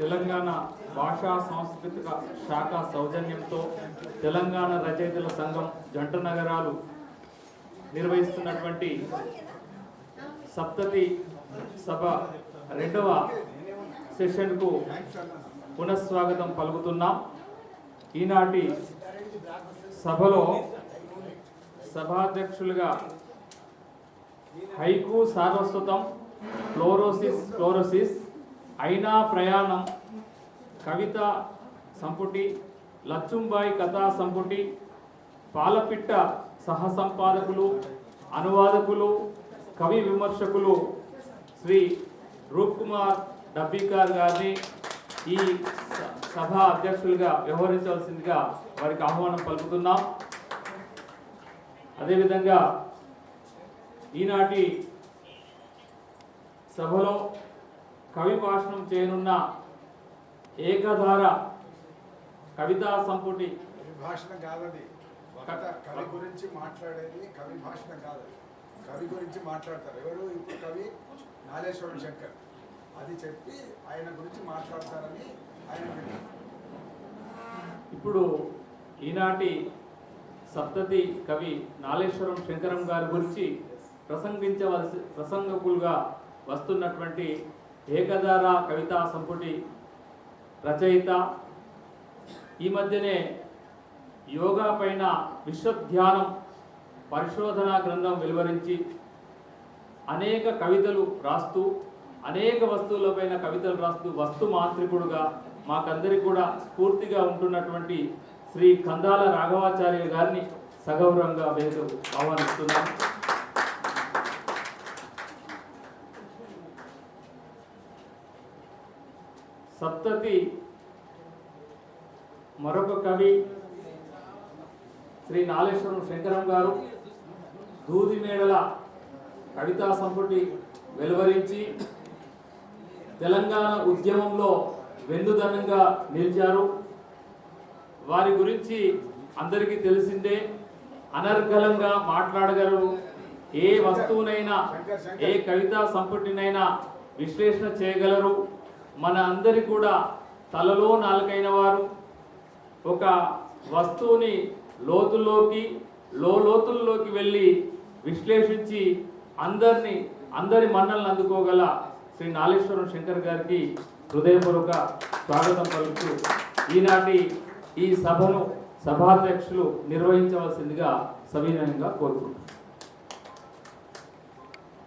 తెలంగాణ భాషా సాంస్కృతిక శాఖ సౌజన్యంతో తెలంగాణ రచయితల సంఘం జంట నగరాలు నిర్వహిస్తున్నటువంటి సప్తతి సభ రెండవ సెషన్కు పునఃస్వాగతం పలుకుతున్నాం. ఈనాటి సభలో సభాధ్యక్షులుగా హైకు సారస్వతం ఫ్లోరోసిస్ ఫ్లోరోసిస్ అయినా ప్రయాణం కవిత సంపుటి లచ్చుంబాయి కథా సంపుటి పాలపిట్ట సహసంపాదకులు అనువాదకులు కవి విమర్శకులు శ్రీ రూప్ కుమార్ డబ్బీకార్ గారిని ఈ స- సభ అధ్యక్షులుగా వ్యవహరించవలసిందిగా వారికి ఆహ్వానం పలుకుతున్నాం. అదేవిధంగా ఈనాటి సభలో కవి భాషణం చేయనున్న ఏకధార కవితా సంపుటి. భాషణ కాదది. కవి గురించి మాట్లాడేది కవి భాషణ కాదు. కవి గురించి మాట్లాడతారు. ఎవరు? ఇప్పుడు కవి నాగేశ్వరం శంకర్. అది చెప్పి ఆయన గురించి మాట్లాడతారని ఆయన. ఇప్పుడు ఈనాటి సప్తతి కవి నాలేశ్వరం శంకరం గారి గురించి ప్రసంగించవలసి ప్రసంగకులుగా వస్తున్నటువంటి ఏకధార కవితా సంపుటి రచయిత. ఈ మధ్యనే యోగా పైన విశ్వధ్యానం పరిశోధనా గ్రంథం వెలువరించి అనేక కవితలు రాస్తూ అనేక వస్తువులపైన కవితలు రాస్తూ వస్తు మాంత్రికుడుగా మాకందరికి కూడా స్ఫూర్తిగా ఉంటున్నటువంటి శ్రీ కందాల రాఘవాచార్య గారిని సగౌరవంగా వేదికకు ఆహ్వానిస్తున్నాను సప్తతి మరొక కవి శ్రీ నాగేశ్వరం శంకరం గారు దూది మేడల కవితా సంపుటి వెలువరించి తెలంగాణ ఉద్యమంలో వెన్నుదన్నంగా నిలిచారు. వారి గురించి అందరికీ తెలిసిందే అనర్గళంగా మాట్లాడగలరు. ఏ వస్తువునైనా ఏ కవితా సంపుటినైనా విశ్లేషణ చేయగలరు. మన అందరి కూడా తలలో నాలుకైన వారు ఒక వస్తువుని లోతుల్లోకి లోతుల్లోకి వెళ్ళి విశ్లేషించి అందరిని అందరి మన్నలను అందుకోగల శ్రీ నాగేశ్వరం శంకర్ గారికి హృదయపూర్వక స్వాగతం పలుకుతూ ఈనాటి ఈ సభను సభాధ్యక్షులు నిర్వహించవలసిందిగా సవినయంగా కోరుకుంటున్నాను.